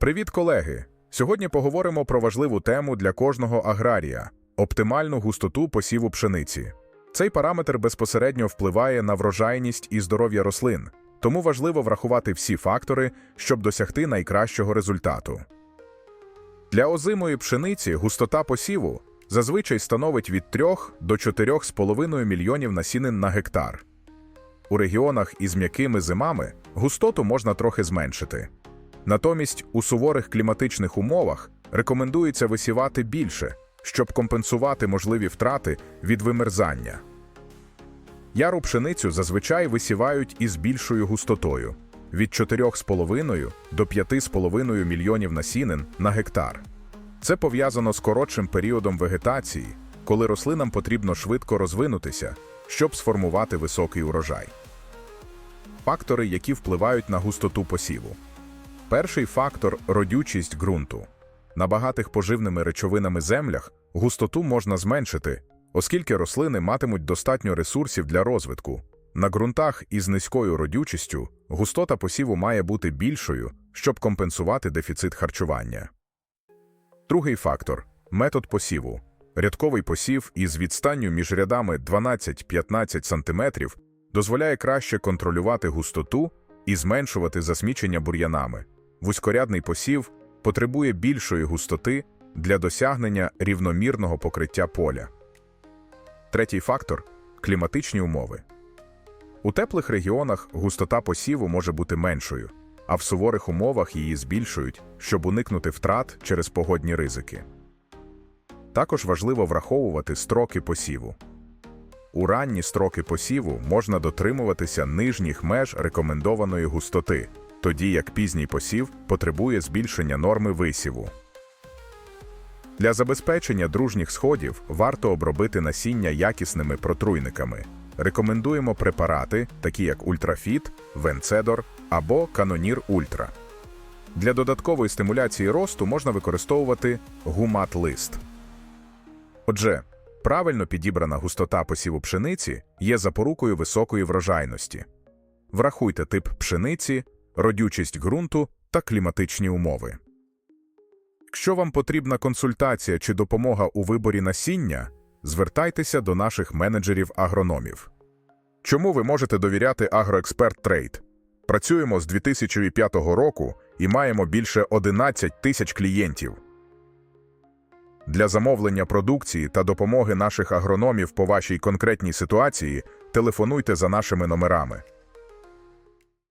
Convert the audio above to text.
Привіт, колеги! Сьогодні поговоримо про важливу тему для кожного аграрія оптимальну густоту посіву пшениці. Цей параметр безпосередньо впливає на врожайність і здоров'я рослин, тому важливо врахувати всі фактори, щоб досягти найкращого результату. Для озимої пшениці густота посіву зазвичай становить від 3 до 4,5 мільйонів насінин на гектар. У регіонах із м'якими зимами густоту можна трохи зменшити. Натомість у суворих кліматичних умовах рекомендується висівати більше, щоб компенсувати можливі втрати від вимерзання. Яру пшеницю зазвичай висівають із більшою густотою від 4,5 до 5,5 мільйонів насінин на гектар. Це пов'язано з коротшим періодом вегетації, коли рослинам потрібно швидко розвинутися, щоб сформувати високий урожай. Фактори, які впливають на густоту посіву. Перший фактор родючість ґрунту. На багатих поживними речовинами землях густоту можна зменшити, оскільки рослини матимуть достатньо ресурсів для розвитку. На ґрунтах із низькою родючістю густота посіву має бути більшою, щоб компенсувати дефіцит харчування. Другий фактор метод посіву. Рядковий посів із відстанню між рядами 12-15 см дозволяє краще контролювати густоту і зменшувати засмічення бур'янами. Вузькорядний посів потребує більшої густоти для досягнення рівномірного покриття поля. Третій фактор кліматичні умови. У теплих регіонах густота посіву може бути меншою, а в суворих умовах її збільшують, щоб уникнути втрат через погодні ризики. Також важливо враховувати строки посіву. У ранні строки посіву можна дотримуватися нижніх меж рекомендованої густоти, тоді як пізній посів потребує збільшення норми висіву. Для забезпечення дружніх сходів варто обробити насіння якісними протруйниками. Рекомендуємо препарати, такі як Ультрафіт, Венцедор або Канонір Ультра. Для додаткової стимуляції росту можна використовувати гумат-лист. Отже, правильно підібрана густота посіву пшениці є запорукою високої врожайності. Врахуйте тип пшениці, родючість ґрунту та кліматичні умови. Якщо вам потрібна консультація чи допомога у виборі насіння, звертайтеся до наших менеджерів-агрономів. Чому ви можете довіряти Агроексперт Трейд? Працюємо з 2005 року і маємо більше 11 тисяч клієнтів. Для замовлення продукції та допомоги наших агрономів по вашій конкретній ситуації телефонуйте за нашими номерами